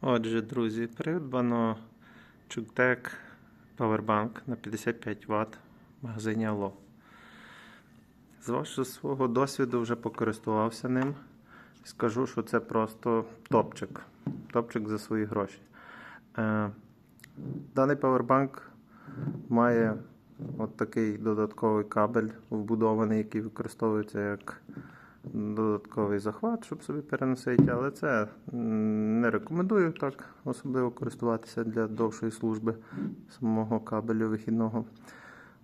Отже, друзі, придбано Чуктек Powerbank на 55 Вт в магазині Алло. З вашого свого досвіду вже покористувався ним. Скажу, що це просто топчик. Топчик за свої гроші. Е, даний Powerbank має от такий додатковий кабель вбудований, який використовується як додатковий захват, щоб собі переносити, але це не рекомендую так особливо користуватися для довшої служби самого кабелю вихідного.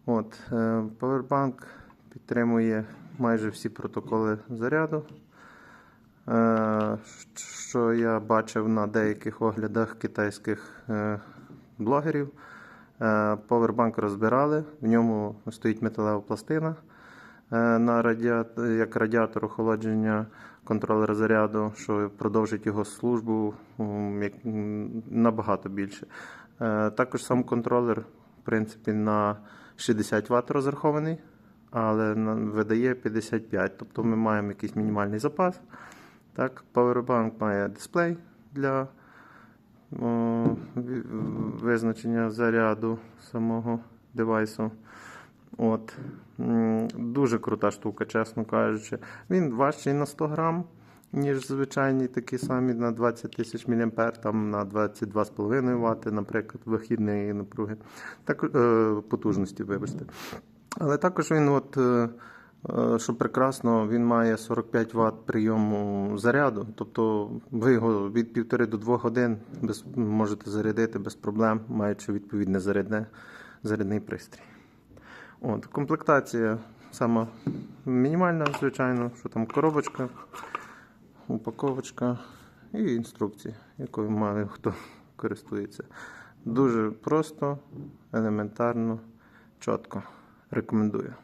От, е, Powerbank підтримує майже всі протоколи заряду. Е, Що я бачив на деяких оглядах китайських е, блогерів. Powerbank розбирали, в ньому стоїть металева пластина на радіа... як радіатор охолодження контролера заряду, що продовжить його службу набагато більше. Е, Також сам контролер, в принципі, на 60 Вт розрахований, але видає 55, тобто ми маємо якийсь мінімальний запас. Так, Powerbank має дисплей для о, визначення заряду самого девайсу. От. Дуже крута штука, чесно кажучи. Він важчий на 100 грам, ніж звичайні такі самі на 20 тисяч мА, там на 22,5 Вт, наприклад, вихідної напруги. Так, е, потужності, вибачте. Але також він, от, е, е, що прекрасно, він має 45 Вт прийому заряду. Тобто ви його від 1,5 до 2 годин без, можете зарядити без проблем, маючи відповідне зарядне, зарядний пристрій. От, комплектація сама мінімальна, звичайно, що там коробочка, упаковочка і інструкції, якою мало хто користується. Дуже просто, елементарно, чітко. Рекомендую.